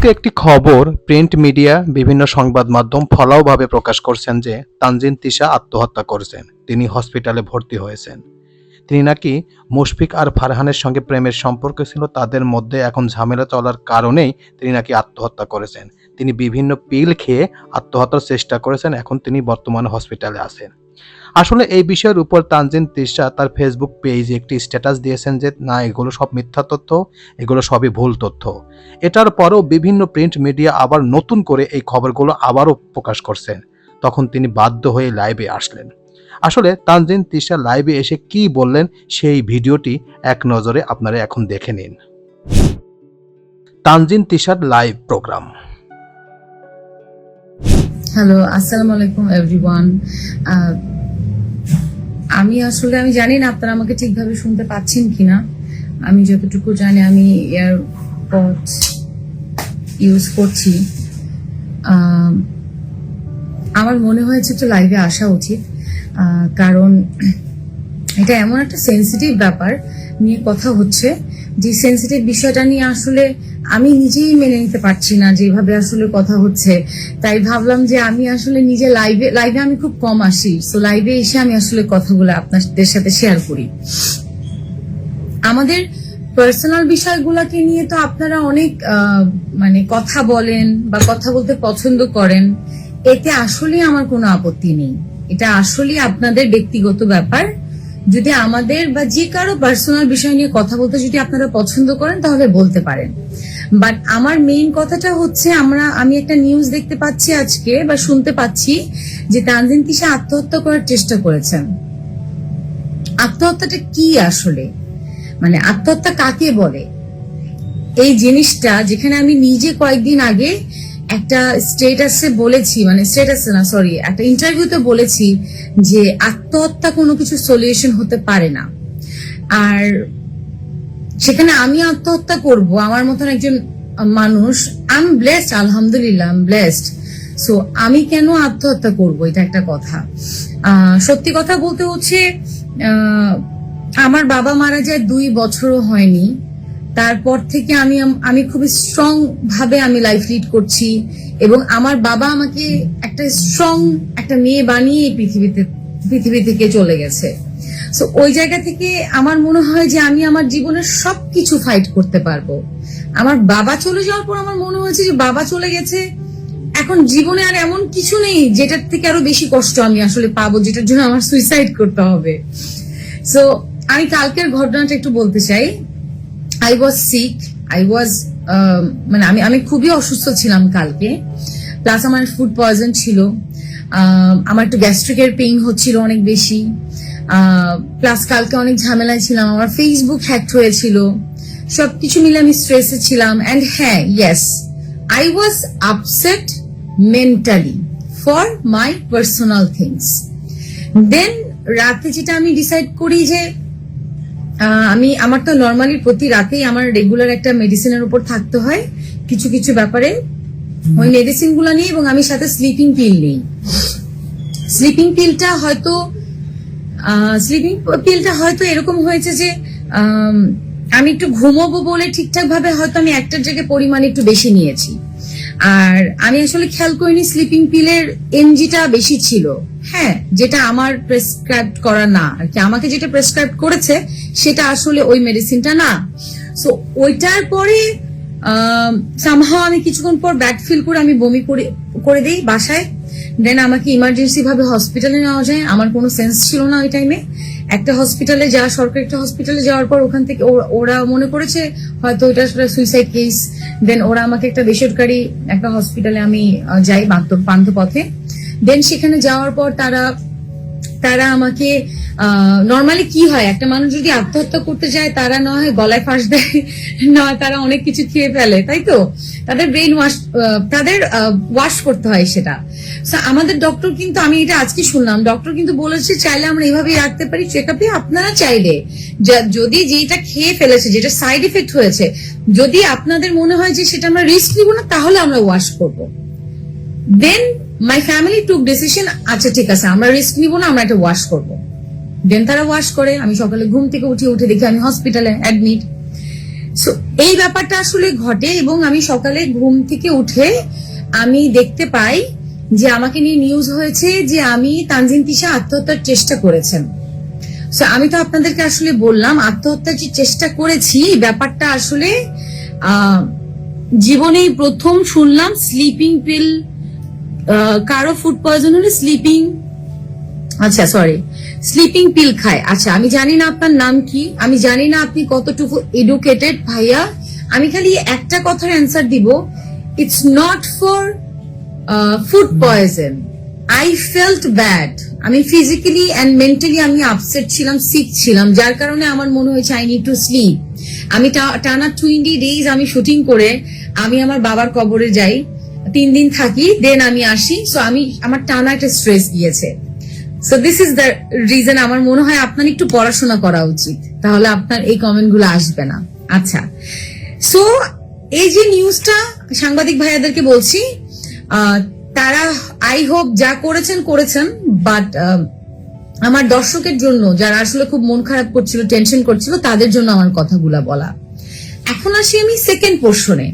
আজকে একটি খবর প্রিন্ট মিডিয়া বিভিন্ন সংবাদ মাধ্যম ফলাওভাবে প্রকাশ করছেন যে তানজিন তিশা আত্মহত্যা করেছেন। তিনি হসপিটালে ভর্তি হয়েছেন। তিনি নাকি মুশফিক আর ফারহানের সঙ্গে প্রেমের সম্পর্ক ছিল, তাদের মধ্যে এখন ঝামেলা চলার কারণেই তিনি নাকি আত্মহত্যা করেছেন। তিনি বিভিন্ন পিল খেয়ে আত্মহত্যার চেষ্টা করেছেন, এখন তিনি বর্তমানে হসপিটালে আছেন। আসলে এই বিষয়ের উপর তানজিন তিশা তার ফেসবুক পেজে একটি স্ট্যাটাস দিয়েছেন যে, না, এগুলো সব মিথ্যা তথ্য, এগুলো সবই ভুল তথ্য। এটার পরেও বিভিন্ন প্রিন্ট মিডিয়া আবার নতুন করে এই খবরগুলো আবারও প্রকাশ করছেন। তখন তিনি বাধ্য হয়ে লাইভে আসলেন। আসলে তানজিন তিশা লাইভে এসে কি বললেন সেই ভিডিওটি এক নজরে আপনারা এখন দেখে নিন। তানজিন তিশার লাইভ প্রোগ্রাম হ্যালো আসসালামু আলাইকুম এভরিওয়ান আমি আসলে, আমি জানি না আপনারা আমাকে ঠিকভাবে শুনতে পাচ্ছেন কিনা। আমি যতটুকু জানি, আমি এয়ারপড ইউজ করছি। আমার মনে হয়েছে একটু লাইভে আসা উচিত। কারণ এটা এমন একটা সেন্সিটিভ ব্যাপার নিয়ে কথা হচ্ছে। যে সেন্সিটিভ বিষয়টা নিয়ে আসলে আমি নিজেই মেনে নিতে পারছি না যেভাবে আসলে কথা হচ্ছে। তাই ভাবলাম যে আমি আসলে নিজে লাইভে লাইভে আমি খুব কম আসি। সো লাইভে এসে আমি আসলে কথাগুলো আপনাদের সাথে শেয়ার করি। আমাদের পার্সোনাল বিষয়গুলোকে নিয়ে তো আপনারা অনেক মানে কথা বলেন বা কথা বলতে পছন্দ করেন। এতে আসলে আমার কোনো আপত্তি নেই। এটা আসলে আপনাদের ব্যক্তিগত ব্যাপার। যদি আমাদের বা যে কারও পার্সোনাল বিষয় নিয়ে কথা বলতে যদি আপনারা পছন্দ করেন, তাহলে বলতে পারেন। বাট আমার মেইন কথাটা হচ্ছে, আমরা, আমি একটা নিউজ দেখতে পাচ্ছি আজকে বা শুনতে পাচ্ছি যে তানজিন তিশা আত্মহত্যা করার চেষ্টা করেছেন। আত্মহত্যাটা কি আসলে? মানে আত্মহত্যা কাকে বলে? এই জিনিসটা যেখানে আমি নিজে কয়েকদিন আগে একটা স্টেটাসে বলেছি মানে স্টেটাসে না সরি একটা ইন্টারভিউতে বলেছি যে আত্মহত্যা কোনো কিছু সলিউশন হতে পারে না। আর সেখানে আমি আত্মহত্যা করব, আমার মতন একজন মানুষ আই এম ব্লেসড আলহামদুলিল্লাহ আই এম ব্লেসড সো আমি কেন আত্মহত্যা করব? এটা একটা কথা। সত্যি কথা বলতে হচ্ছে আমার বাবা মারা যায় দুই বছরও হয়নি। তারপর থেকে আমি আমি খুবই স্ট্রং ভাবে আমি লাইফ লিড করছি এবং আমার বাবা আমাকে একটা স্ট্রং একটা মেয়ে বানিয়ে পৃথিবীতে, পৃথিবী থেকে চলে গেছে। সো ওই জায়গা থেকে আমার মনে হয় যে আমি আমার জীবনের সবকিছু ফাইট করতে পারব। আমার বাবা চলে যাওয়ার পর আমার মনে হয়েছে যে বাবা চলে গেছে। এখন জীবনে আর এমন কিছু নেই যেটার থেকে আরও বেশি কষ্ট আমি আসলে পাবো, যেটার জন্য আমার সুইসাইড করতে হবে। সো আমি কালকের ঘটনাটা একটু বলতে চাই। I was sick I was মানে আমি আমি খুবই অসুস্থ ছিলাম কালকে। প্লাস আমার ফুড পয়জন ছিল। আমার একটু গ্যাস্ট্রিকের পেইন হচ্ছিল অনেক বেশি। প্লাস কালকে অনেক ঝামেলায় ছিলাম। আমার ফেসবুক হ্যাক হয়েছিল। সব কিছু মিলে আমি স্ট্রেসে ছিলাম। অ্যান্ড হ্যাঁ yes I was upset mentally for my personal things then রাতে যেটা আমি ডিসাইড করি যে আমি আমার তো নর্মালি প্রতি রাতেই আমার রেগুলার একটা মেডিসিনের উপর থাকতে হয় কিছু কিছু ব্যাপারে। ওই মেডিসিনগুলো নিই এবং আমি সাথে স্লিপিং পিল নিই। স্লিপিং পিলটা হয়তো স্লিপিং পিলটা হয়তো এরকম হয়েছে যে আমি একটু ঘুমোবো বলে ঠিকঠাক ভাবে হয়তো আমি একটার জায়গায় পরিমাণ একটু বেশি নিয়েছি। আর আমি আসলে খেয়াল করিনি স্লিপিং পিলের এনজিটা বেশি ছিল। হ্যাঁ যেটা আমার প্রেসক্রাইব করা না। আর কি আমাকে যেটা প্রেসক্রাইব করেছে, সেটা আসলে ওই মেডিসিনটা না। সো ওইটার পরে সামহাও আমি কিছুক্ষণ পর ব্যাড ফিল করে আমি বমি করে করে দিই বাসায়। দেন আমাকে ইমার্জেন্সি ভাবে হসপিটালে নেওয়া যায়। আমার কোনো সেন্স ছিল না ওই টাইমে একটা হসপিটালে যাওয়া, সরকারি একটা হসপিটালে যাওয়ার পর ওখান থেকে ওরা- মনে করেছে, হয়তো ওইটা সুইসাইড কেস দেন ওরা আমাকে একটা বেসরকারি একটা হসপিটালে আমি যাই পান্থ পথে। দেন সেখানে যাওয়ার পর তারা তারা আমাকে নর্মালি কি হয়? একটা মানুষ যদি আত্মহত্যা করতে যায়, তারা না হয় গলায় ফাঁস দেয়, না তারা অনেক কিছু খেয়ে ফেলে, তাই তো? তাদের ব্রেন ওয়াশ তাদের ওয়াশ করতে হয় সেটা। আমাদের ডক্টর কিন্তু, আমি এটা আজকে শুনলাম ডক্টর কিন্তু বলেছে, চাইলে আমরা এইভাবেই রাখতে পারি চেক আপে আপনারা চাইলে। যদি যেটা খেয়ে ফেলেছে, যেটা সাইড এফেক্ট হয়েছে, যদি আপনাদের মনে হয় যে সেটা আমরা রিস্ক নিব না, তাহলে আমরা ওয়াশ করব। দেন মাই ফ্যামিলি টুক ডিসিশন আচ্ছা ঠিক আছে, আমরা রিস্ক নিব না, আমরা এটা ওয়াশ করব। দেন তারা ওয়াশ করে, আমি সকালে ঘুম থেকে উঠে উঠে দেখি আমি হসপিটালে অ্যাডমিট সো এই ব্যাপারটা আসলে ঘটে এবং আমি সকালে ঘুম থেকে উঠে আমি দেখতে পাই যে আমাকে নিয়ে নিউজ হয়েছে যে আমি তানজিন তিশা আত্মহত্যার চেষ্টা করেছেন। সো আমি তো আপনাদেরকে আসলে বললাম, আত্মহত্যার যে চেষ্টা করেছি ব্যাপারটা আসলে জীবনেই প্রথম শুনলাম স্লিপিং পিল কারও ফুড পয়জন হলে স্লিপিং আচ্ছা সরি স্লিপিং পিল খায়। আচ্ছা আমি জানি না আপনার নাম কি, আমি জানি না আপনি কতটুকু এডুকেটেড ভাইয়া। আমি খালি একটা কথার অ্যান্সার দিব it's not for food poison I felt bad আমি ফিজিক্যালি অ্যান্ড মেন্টালি আমি আপসেট ছিলাম সিক ছিলাম, যার কারণে আমার মনে হয়েছে আই নিড টু স্লিপ আমি টানা টোয়েন্টি ডেজ আমি শুটিং করে আমি আমার বাবার কবরে যাই, তিন দিন থাকি দেন আমি আসি। সো আমি, আমার টানা একটা স্ট্রেস গিয়েছে so this is the reason আমার মনে হয় আপনার একটু পড়াশোনা করা উচিত। তাহলে আপনার এই কমেন্টগুলো আসবে না। আচ্ছা। সো এই যে নিউজটা সাংবাদিক ভাইয়াদেরকে বলছি তারা আই হোপ যা করেছেন করেছেন বাট আমার দর্শকের জন্য যারা আসলে খুব মন খারাপ করছিল টেনশন করছিল, তাদের জন্য আমার কথাগুলা বলা। এখন আসি আমি সেকেন্ড পোর্শনে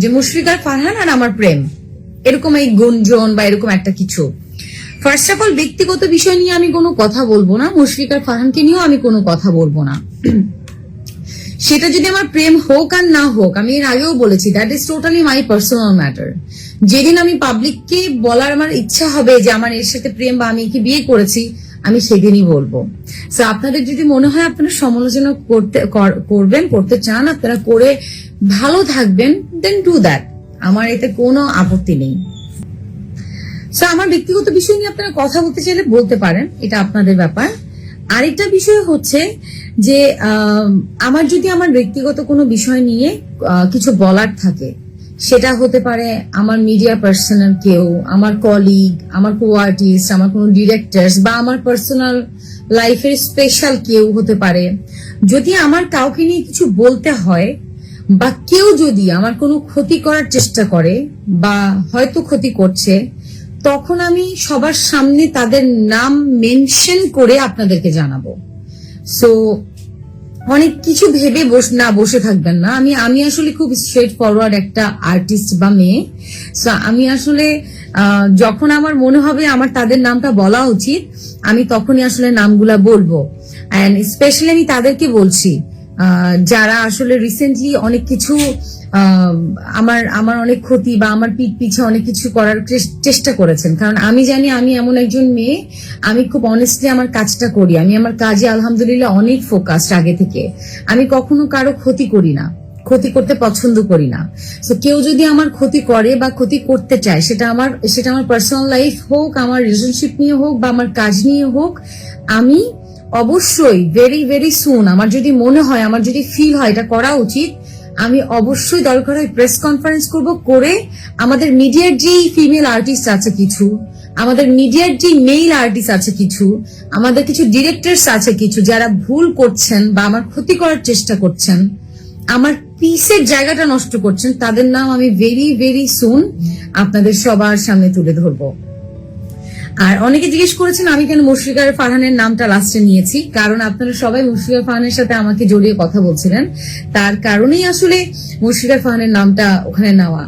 যে মুশফিকার ফারহান আর আমার প্রেম। এরকম এই গুঞ্জন বা এরকম একটা কিছু। ফার্স্ট অফ অল ব্যক্তিগত বিষয় নিয়ে আমি কোনো কথা বলব না। মুশফিকার ফারহানকে নিয়েও আমি কোনো কথা বলব না। সেটা যদি আমার প্রেম হোক আর না হোক, আমি এর আগেও বলেছি that is totally my personal matter যেদিন আমি পাবলিককে বলার আমার ইচ্ছা হবে যে আমার এর সাথে প্রেম বা আমি কি বিয়ে করেছি, আমি সেদিনই বলব। সো আপনাদের যদি মনে হয় আপনারা সমালোচনা করতে করবেন, করতে চান, আপনারা করে ভালো থাকবেন দেন ডু দ্যাট আমার এতে কোনো আপত্তি নেই। সো আমার ব্যক্তিগত বিষয় নিয়ে আপনারা কথা বলতে চাইলে বলতে পারেন, এটা আপনাদের ব্যাপার। আরেকটা বিষয় হচ্ছে যে আমার যদি আমার ব্যক্তিগত কোনো বিষয় নিয়ে কিছু বলার থাকে, সেটা হতে পারে আমার মিডিয়া পার্সোনাল কেউ, আমার কলিগ আমার কো আর্টিস্ট আমার কোনো ডিরেক্টরস বা আমার পার্সোনাল লাইফের স্পেশাল কেউ হতে পারে। যদি আমার কাউকে নিয়ে কিছু বলতে হয়, বা কেউ যদি আমার কোনো ক্ষতি করার চেষ্টা করে, বা হয়তো ক্ষতি করছে তখন আমি সবার সামনে তাদের নাম মেনশন করে আপনাদেরকে জানাব। সো অনেক কিছু ভেবে বস, না, বসে থাকবেন না। আমি আমি আসলে খুব স্ট্রেট ফরওয়ার্ড একটা আর্টিস্ট বা মেয়ে। সো আমি আসলে যখন আমার মনে হবে আমার তাদের নামটা বলা উচিত, আমি তখনই আসলে নামগুলা বলব। অ্যান্ড স্পেশালি আমি তাদেরকে বলছি যারা আসলে রিসেন্টলি অনেক কিছু আমার আমার অনেক ক্ষতি বা আমার পিঠ পিছে অনেক কিছু করার চেষ্টা করেছেন। কারণ আমি জানি আমি এমন একজন মেয়ে, আমি খুব অনেস্টলি আমার কাজটা করি। আমি আমার কাজে আলহামদুলিল্লাহ অনেক ফোকাসড আগে থেকে। আমি কখনো কারও ক্ষতি করি না। ক্ষতি করতে পছন্দ করি না। তো কেউ যদি আমার ক্ষতি করে বা ক্ষতি করতে চায়, সেটা আমার সেটা আমার পার্সোনাল লাইফ হোক, আমার রিলেশনশিপ নিয়ে হোক বা আমার কাজ নিয়ে হোক, আমি অবশ্যই ভেরি ভেরি সুন আমার যদি মনে হয়, আমার যদি ফিল হয়, এটা করা উচিত। আমি অবশ্যই দরকার হয় প্রেস কনফারেন্স করব, করে আমাদের মিডিয়ার যেই ফিমেল আর্টিস্ট আছে কিছু, আমাদের মিডিয়ার যে মেইল আর্টিস্ট আছে কিছু, আমাদের কিছু ডিরেক্টরস আছে কিছু, যারা ভুল করছেন বা আমার ক্ষতি করার চেষ্টা করছেন, আমার পিসের জায়গাটা নষ্ট করছেন, তাদের নাম আমি ভেরি ভেরি সুন আপনাদের সবার সামনে তুলে ধরবো। আর অনেকে জিজ্ঞেস করেছেন, আমি কেন মুশফিকার ফারহানের নামটা লাস্টে নিয়েছি? কারণ আপনারা সবাই মুশফিকার ফারহানের সাথে আমাকে জড়িয়ে কথা বলছিলেন। তার কারণেই আসলে মুশফিকার ফারহানের নামটা ওখানে নেওয়া।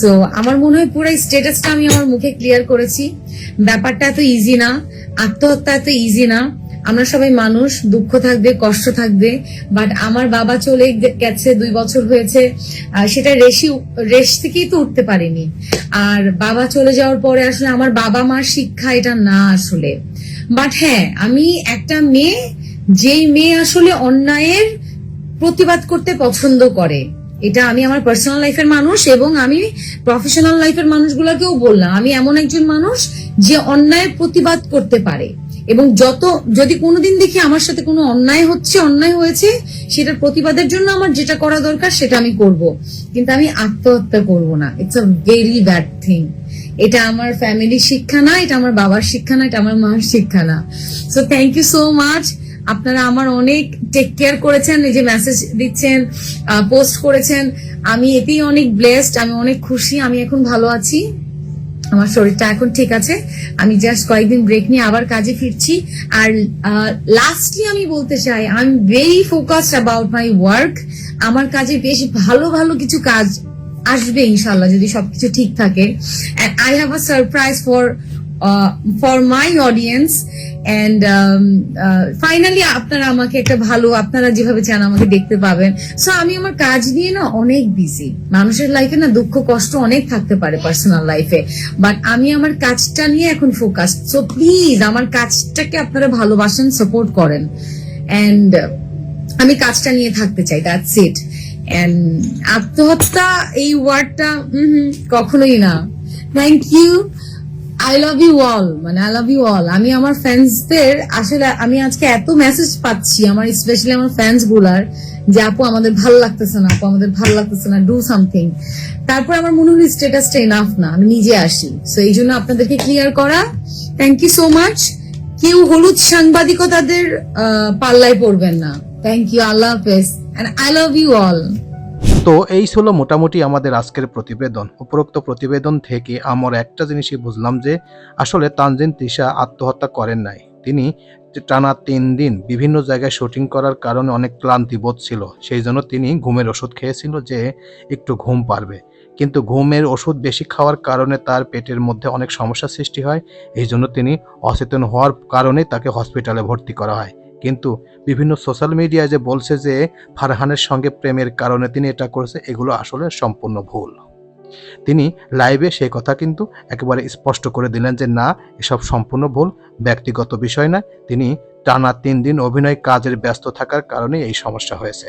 সো আমার মনে হয় পুরো স্টেটাসটা আমি আমার মুখে ক্লিয়ার করেছি। ব্যাপারটা এত ইজি না, আত্মহত্যা এত ইজি না। আমরা সবাই মানুষ, দুঃখ থাকবে, কষ্ট থাকবে বাট আমার বাবা চলে গেছে, দুই বছর হয়েছে সেটা রেশি, রেশ থেকেই তো উঠতে পারিনি। আর বাবা চলে যাওয়ার পরে আসলে আমার বাবা মার শিক্ষা এটা না আসলে। বাট হ্যাঁ আমি একটা মেয়ে, যেই মেয়ে আসলে অন্যায়ের প্রতিবাদ করতে পছন্দ করে, এটা আমি আমার পার্সোনাল লাইফের মানুষ এবং আমি প্রফেশনাল লাইফের মানুষগুলোকেও বললাম। আমি এমন একজন মানুষ যে অন্যায়ের প্রতিবাদ করতে পারে। এবং যত, যদি কোনোদিন দেখি আমার সাথে কোনো অন্যায় হচ্ছে, অন্যায় হয়েছে, সেটার প্রতিবাদের জন্য আমার যেটা করা দরকার সেটা আমি করব। কিন্তু আমি আত্মহত্যা করব না। It's a very bad thing এটা আমার ফ্যামিলির শিক্ষা না, এটা আমার বাবার শিক্ষা না, এটা আমার মার শিক্ষা না। So thank you so much আপনারা আমার অনেক টেক কেয়ার করেছেন, এই যে মেসেজ দিচ্ছেন পোস্ট করেছেন। আমি এতেই অনেক ব্লেসড আমি অনেক খুশি, আমি এখন ভালো আছি। আমার শরীরটা এখন ঠিক আছে। আমি জাস্ট কয়েকদিন ব্রেক নিয়ে আবার কাজে ফিরছি। আর লাস্টলি আমি বলতে চাই I am very focused about my work আমার কাজে বেশ ভালো ভালো কিছু কাজ আসবে ইনশাল্লাহ যদি সবকিছু ঠিক থাকে। I have a surprise for for my audience and finally uh, আপনারা আমাকে একটা ভালো আপনারা যেভাবে চান আমাকে দেখতে পাবেন। সো আমি আমার কাজ নিয়ে না অনেক বিজি মানুষের লাইফে না দুঃখ কষ্ট অনেক থাকতে পারে পার্সোনাল লাইফে বাট আমি আমার কাজটা নিয়ে এখন ফোকাস সো প্লিজ আমার কাজটাকে আপনারা ভালোবাসেন সাপোর্ট করেন। অ্যান্ড আমি কাজটা নিয়ে থাকতে চাই দ্যাটস ইট এন্ড আত্মহত্যা এই ওয়ার্ডটা কখনোই না। Thank you I love you all মানে আই লাভ ইউ অল আমি আমার ফ্যান্সদের আসলে আমি আজকে এত মেসেজ পাচ্ছি, আমার স্পেশালি আমার ফ্যান্সগুলার যে আপু আমাদের ভালো লাগতেছে না, আপু আমাদের ভালো লাগতেছে না ডু সামথিং তারপর আমার মনে হলো স্টেটাসটা এনাফ না, আমি নিজে আসি। সো এই জন্য আপনাদেরকে ক্লিয়ার করা। থ্যাংক ইউ সো মাচ কেউ হলুদ সাংবাদিকতাদের পাল্লায় পড়বেন না। থ্যাংক ইউ আল্লাহ হাফেজ। And I love you all তো এই ছিল মোটামুটি আমাদের আজকের প্রতিবেদন। উপরোক্ত প্রতিবেদন থেকে আমরা একটা জিনিসই বুঝলাম যে, আসলে তানজিন তিশা আত্মহত্যা করেন নাই। তিনি টানা তিন দিন বিভিন্ন জায়গায় শুটিং করার কারণে অনেক ক্লান্তি বোধ ছিল। সেই জন্য তিনি ঘুমের ওষুধ খেয়েছিল যে, একটু ঘুম পারবে। কিন্তু ঘুমের ওষুধ বেশি খাওয়ার কারণে তার পেটের মধ্যে অনেক সমস্যা সৃষ্টি হয়। এই জন্য তিনি অচেতন হওয়ার কারণে তাকে হসপিটালে ভর্তি করা হয়। কিন্তু বিভিন্ন সোশ্যাল মিডিয়ায় যে বলছে যে ফারহানের সঙ্গে প্রেমের কারণে তিনি এটা করেছে, এগুলো আসলে সম্পূর্ণ ভুল। তিনি লাইভে সেই কথা কিন্তু একেবারে স্পষ্ট করে দিলেন যে না, এসব সম্পূর্ণ ভুল, ব্যক্তিগত বিষয় না তিনি টানা তিন দিন অভিনয় কাজের ব্যস্ত থাকার কারণে এই সমস্যা হয়েছে।